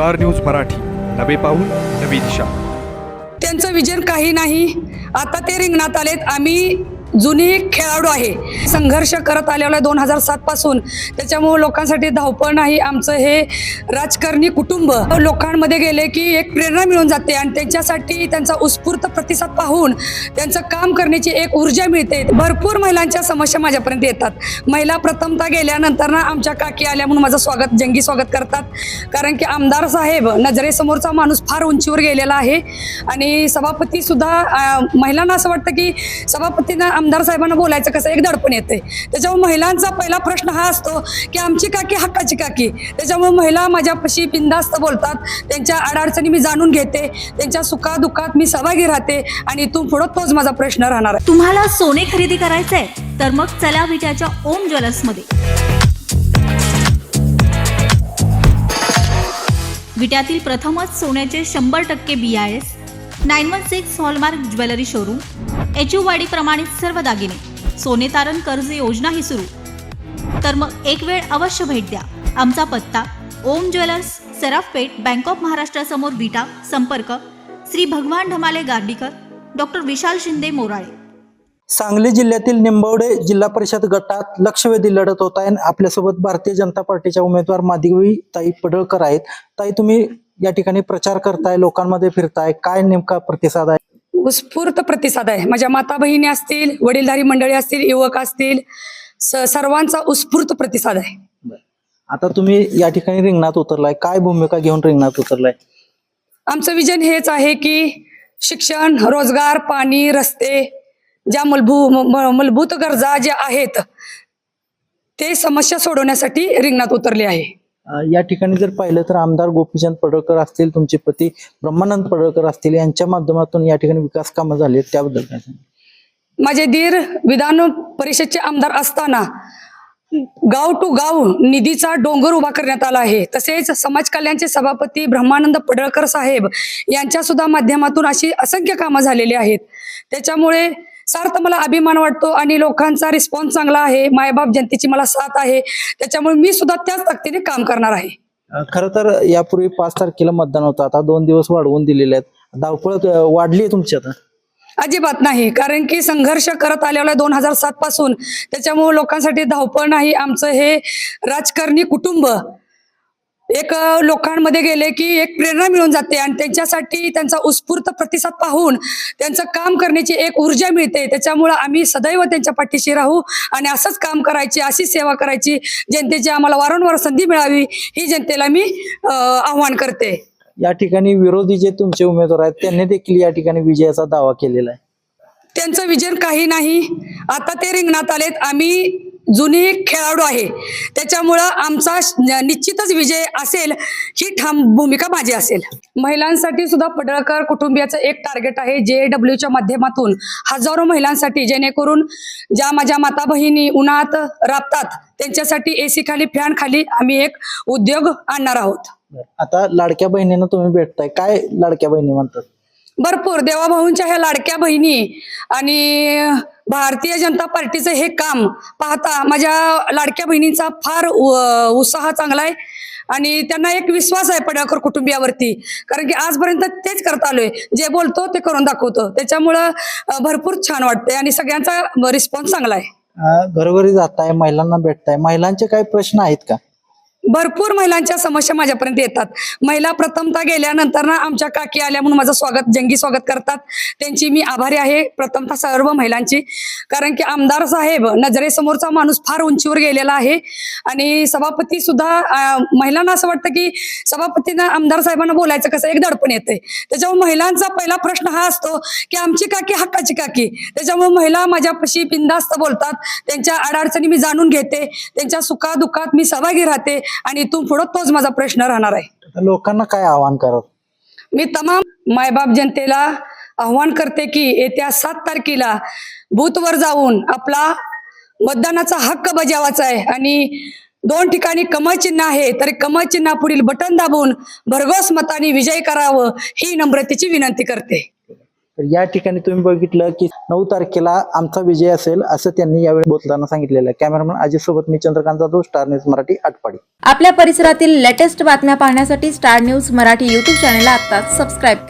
Star news Marathi. नवे पाऊल नवी दिशा. त्यांचं विजन काही नाही. आता ते रिंगणात आलेत. आम्ही जुनी खेळाडू आहे. संघर्ष करत आलेला आहे दोन हजार सात पासून त्याच्यामुळे लोकांसाठी धावपळ नाही आमचं हे राजकारणी कुटुंब. लोकांमध्ये गेले की एक प्रेरणा मिळून जाते आणि त्यांच्यासाठी त्यांचा उत्स्फूर्त प्रतिसाद पाहून त्यांचं काम करण्याची एक ऊर्जा मिळते. भरपूर महिलांच्या समस्या माझ्यापर्यंत येतात. महिला प्रथमता गेल्यानंतर ना आमच्या काकी आल्या म्हणून माझं स्वागत जंगी स्वागत करतात. कारण की आमदार साहेब नजरेसमोरचा माणूस फार उंचीवर गेलेला आहे. आणि सभापती सुद्धा महिलांना असं वाटतं की सभापतींना आमदार साहेबांना बोलायचं कसं? एक दडपण येते. त्याच्यामुळे महिलांचा पहिला प्रश्न हा असतो की आमची काकी हक्काची काकी. त्याच्यामुळे महिला माझ्यापाशी बिंदास्त बोलतात. त्यांच्या अडचणी मी जाणून घेते. त्यांच्या सुखादुःखात मी सहभागी राहते आणि इथून पुढं तोच माझा प्रश्न राहणार आहे. तुम्हाला सोने खरेदी करायचंय? तर मग चला विट्याच्या ओम ज्वेलर्समध्ये विट्यातील प्रथमच सोन्याचे शंभर टक्के B I S nine one six hallmark jewellery showroom. H U वाडी प्रमाणित सर्व दागिने. सोने तारण कर्ज योजनाही सुरू. तर मग एक वेळ अवश्य भेट द्या. आमचा पत्ता Om jewellers Sarafpeth bank of महाराष्ट्रासमोर Vita संपर्क श्री भगवान ढमाले गार्डीकर डॉक्टर विशाल शिंदे मोराळे. सांगली जिल्ह्यातील निंबवडे जिल्हा परिषद गटात लक्षवेधी लढत होत आहे आपल्यासोबत भारतीय जनता पार्टीच्या उमेदवार माधवी ताई पडळकर आहेत. ताई तुम्ही या ठिकाणी प्रचार करताय लोकांमध्ये फिरताय. काय नेमका प्रतिसाद आहे? उत्स्फूर्त प्रतिसाद आहे. माझ्या माता बहिणी असतील वडीलधारी मंडळी असतील युवक असतील सर्वांचा उत्स्फूर्त प्रतिसाद आहे. आता तुम्ही या ठिकाणी रिंगणात उतरलाय. काय भूमिका घेऊन रिंगणात उतरलाय? आमचं विजन हेच आहे की शिक्षण रोजगार पाणी रस्ते ज्या मूलभू म- म- मूलभूत गरजा ज्या आहेत ते समस्या सोडवण्यासाठी रिंगणात उतरले आहे. या ठिकाणी जर पाहिलं तर आमदार गोपीचंद पडळकर असतील तुमचे पती ब्रह्मानंद पडळकर असतील यांच्या माध्यमातून या ठिकाणी विकास कामं झाली आहेत, त्याबद्दल काय माझे दीर विधान परिषदचे आमदार असताना गाव टू गाव निधीचा डोंगर उभा करण्यात आला आहे. तसेच समाज कल्याणचे सभापती ब्रह्मानंद पडळकर साहेब यांच्या सुद्धा माध्यमातून अशी असंख्य कामं झालेली आहेत. त्याच्यामुळे सार्थ मला अभिमान वाटतो आणि लोकांचा रिस्पॉन्स चांगला आहे. मायबाप जनतेची मला साथ आहे. त्याच्यामुळे मी सुद्धा त्याच ताकदीने काम करणार आहे. खरं तर यापूर्वी पाच तारखेला मतदान होतं. आता दोन दिवस वाढवून दिलेले आहेत. धावपळ वाढली आहे तुमची आता. अजिबात नाही. कारण की संघर्ष करत आलेलो दोन हजार सात पासून त्याच्यामुळे लोकांसाठी धावपळ नाही. आमचं हे राजकारणी कुटुंब एक लोकांमध्ये गेले की एक प्रेरणा मिळून जाते आणि त्यांच्यासाठी त्यांचा उत्स्फूर्त प्रतिसाद पाहून त्यांचं काम करण्याची एक ऊर्जा मिळते. त्याच्यामुळं आम्ही सदैव त्यांच्या पाठीशी राहू आणि असंच काम करायची अशीच सेवा करायची. जनतेची आम्हाला वारंवार संधी मिळावी ही जनतेला मी आव्हान करते. या ठिकाणी विरोधी जे तुमचे उमेदवार आहेत त्यांनी देखील या ठिकाणी विजयाचा दावा केलेला आहे. त्यांचं विजन काही नाही. आता ते रिंगणात आलेत. आम्ही जुनी खेळाडू आहे. त्याच्यामुळं आमचा निश्चितच विजय असेल ही ठाम भूमिका माझी असेल. महिलांसाठी सुद्धा पडळकर कुटुंबियाचं एक टार्गेट आहे. जे डब्ल्यूच्या माध्यमातून हजारो महिलांसाठी जेणेकरून ज्या माझ्या माता बहिणी उन्हात राबतात त्यांच्यासाठी एसी खाली फॅन खाली आम्ही एक उद्योग आणणार आहोत. आता लाडक्या बहिणींना तुम्ही भेटताय. काय लाडक्या बहिणी म्हणतात? भरपूर. देवाभाऊंच्या ह्या लाडक्या बहिणी आणि भारतीय जनता पार्टीचं हे काम पाहता माझ्या लाडक्या बहिणींचा फार उत्साह चांगला आहे. आणि त्यांना एक विश्वास आहे पडळकर कुटुंबियावरती. कारण की आजपर्यंत तेच करत आलोय. जे बोलतो ते करून दाखवतो. त्याच्यामुळं भरपूर छान वाटतंय आणि सगळ्यांचा रिस्पॉन्स चांगला आहे. घरोघरी जाताय महिलांना भेटताय. महिलांचे काही प्रश्न आहेत का? भरपूर महिलांच्या समस्या माझ्यापर्यंत येतात. महिला प्रथमता गेल्यानंतर ना आमच्या काकी आल्या म्हणून माझं स्वागत जंगी स्वागत करतात. त्यांची मी आभारी आहे प्रथमता सर्व महिलांची. कारण की आमदार साहेब नजरेसमोरचा माणूस फार उंचीवर गेलेला आहे. आणि सभापती सुद्धा महिलांना असं वाटतं की सभापतींना आमदार साहेबांना बोलायचं कसं? एक दडपण येते त्याच्यामुळे महिलांचा पहिला प्रश्न हा असतो की आमची काकी हक्काची काकी. त्याच्यामुळे महिला माझ्यापाशी बिंदास्त बोलतात. त्यांच्या अडअडचणी मी जाणून घेते. त्यांच्या सुखादुखात मी सहभागी राहते. आणि इथून पुढं तोच माझा प्रश्न राहणार आहे. लोकांना काय आवाहन करत? मी तमाम मायबाप जनतेला आव्हान करते की येत्या सात तारखेला बूथवर जाऊन आपला मतदानाचा हक्क बजावायचा आहे आणि दोन ठिकाणी कमळ चिन्ह आहे तर कमळ चिन्हापुढील बटन दाबून भरघोस मताने विजय करावं ही नम्रतेची विनंती करते. तर या ठिकाणी तुम्ही बघितलं की नऊ तारखेला आमचा विजय असेल असं त्यांनी यावेळी बोलताना सांगितलेलं. आहे कॅमेरामन अजय सोबत मी चंद्रकांत जाधव स्टार न्यूज मराठी आटपाडी. आपल्या परिसरातील लेटेस्ट बातम्या पाहण्यासाठी star news Marathi YouTube channel आता सबस्क्राईब करा.